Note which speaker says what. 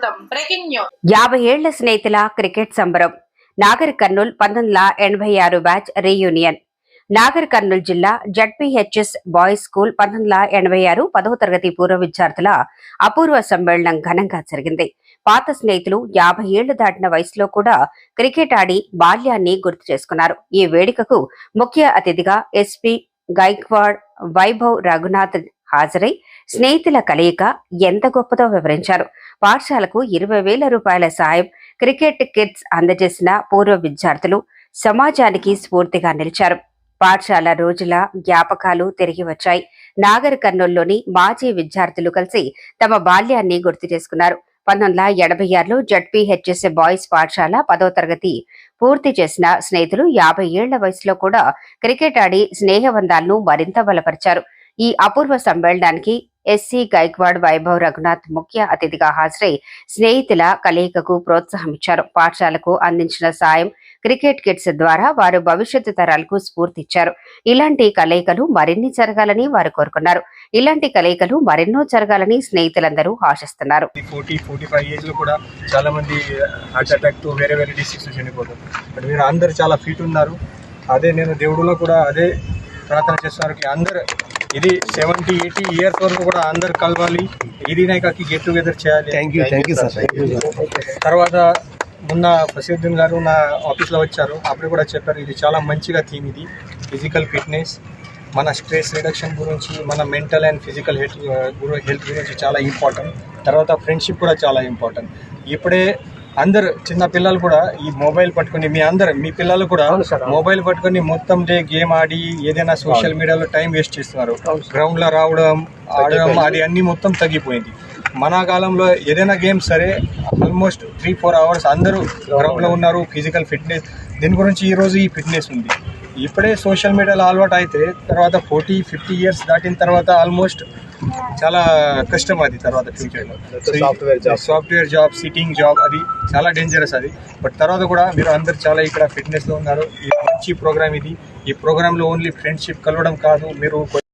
Speaker 1: స్వాగతం. Breaking news.
Speaker 2: యాభై ఏళ్ళ స్నేహితుల క్రికెట్ సంబరం. నాగర్ కర్నూల్ పంతొమ్మిది వందల ఎనభై ఆరు బ్యాచ్ రీయూనియన్. నాగర్ కర్నూల్ జిల్లా జడ్పీహెచ్ఎస్ బాయ్స్ స్కూల్ పంతొమ్మిది వందల ఎనభై ఆరు పదవ తరగతి పూర్వ విద్యార్థుల అపూర్వ సమ్మేళనం ఘనంగా జరిగింది. పాత స్నేహితులు యాభై ఏళ్ళు దాటిన వయసులో కూడా క్రికెట్ ఆడి బాల్యాన్ని గుర్తు చేసుకున్నారు. ఈ వేడుకకు ముఖ్య అతిథిగా ఎస్పీ గైక్వాడ్ వైభవ్ రఘునాథ్ హాజరై స్నేహితుల కలయిక ఎంత గొప్పదో వివరించారు. పాఠశాలకు ఇరవై వేల రూపాయల సాయం క్రికెట్ కిట్స్ అందజేసిన పూర్వ విద్యార్థులు సమాజానికి స్ఫూర్తిగా నిలిచారు. పాఠశాల రోజుల జ్ఞాపకాలు తిరిగి వచ్చాయి. నాగర్ కర్నూల్లోని మాజీ విద్యార్థులు కలిసి తమ బాల్యాన్ని గుర్తు చేసుకున్నారు. పంతొమ్మిది వందల ఎనభై ఆరులో జడ్పీహెచ్ఎస్ బాయ్స్ పాఠశాల పదో తరగతి పూర్తి చేసిన స్నేహితులు యాభై ఏళ్ళ వయసులో కూడా క్రికెట్ ఆడి స్నేహబంధాలను మరింత బలపరిచారు. ఈ అపూర్వ సమ్మేళనానికి ఎస్సీ గైక్వాడ్ వైభవ్ రఘునాథ్ ముఖ్య అతిథిగా హాజరై స్నేహితుల కలయికకు ప్రోత్సాహం ఇచ్చారు. పాఠశాలకు అందించిన సాయం క్రికెట్ కిట్స్ ద్వారా వారు భవిష్యత్తు తరాలకు స్ఫూర్తిచ్చారు ఇలాంటి కలయికలు మరిన్ని జరగాలని వారు కోరుకున్నారు. ఇలాంటి కలయికలు మరెన్నో జరగాలని స్నేహితులందరూ ఆశిస్తున్నారు.
Speaker 3: ఫోర్టీ ఫోర్టీ ఫైవ్ ఏజ్లో కూడా చాలా మంది హార్ట్ అటాక్తో వేరే వేరే చనిపోతారు. బట్ మీరు అందరు చాలా ఫిట్ ఉన్నారు. అదే నేను దేవుడులో కూడా అదే ప్రార్థన చేస్తున్నారు అందరు ఇది సెవెంటీ ఎయిటీ ఇయర్స్ వరకు కూడా అందరు కలవాలి. ఇది నాయకకి గెట్ టుగెదర్ చేయాలి.
Speaker 4: Thank you thank you sir
Speaker 3: తర్వాత మొన్న ప్రసిద్ధున్ గారు నా ఆఫీస్లో వచ్చారు. అప్పుడు కూడా చెప్పారు ఇది చాలా మంచిగా థీమ్ ఇది. ఫిజికల్ ఫిట్నెస్ మన స్ట్రెస్ రిడక్షన్ గురించి మన mental and physical health health గురించి చాలా ఇంపార్టెంట్ తర్వాత ఫ్రెండ్షిప్ కూడా చాలా ఇంపార్టెంట్ ఇప్పుడే అందరు చిన్న పిల్లలు కూడా ఈ మొబైల్ పట్టుకొని మీ అందరు మీ పిల్లలు కూడా మొబైల్ పట్టుకొని మొత్తం డే గేమ్ ఆడి ఏదైనా సోషల్ మీడియాలో టైం వేస్ట్ చేస్తున్నారు. గ్రౌండ్లో రావడం ఆడడం అది అన్ని మొత్తం తగ్గిపోయింది. మన కాలంలో ఏదైనా గేమ్ సరే ఆల్మోస్ట్ త్రీ ఫోర్ అవర్స్ అందరూ గ్రౌండ్లో ఉన్నారు ఫిజికల్ ఫిట్నెస్ దీని గురించి ఈ రోజు ఈ ఫిట్నెస్ ఉంది. ఇప్పుడే సోషల్ మీడియాలో అలవాటు అయితే తర్వాత ఫోర్టీ ఫిఫ్టీ ఇయర్స్ దాటిన తర్వాత ఆల్మోస్ట్ చాలా కష్టం అది తర్వాత ఫ్యూచర్లో
Speaker 4: software job
Speaker 3: software job sitting job అది చాలా డేంజరస్ అది. బట్ తర్వాత కూడా మీరు అందరు చాలా ఇక్కడ ఫిట్నెస్లో ఉన్నారు. ఈ మంచి ప్రోగ్రామ్ ఇది. ఈ ప్రోగ్రామ్లో ఓన్లీ ఫ్రెండ్షిప్ కలవడం కాదు. మీరు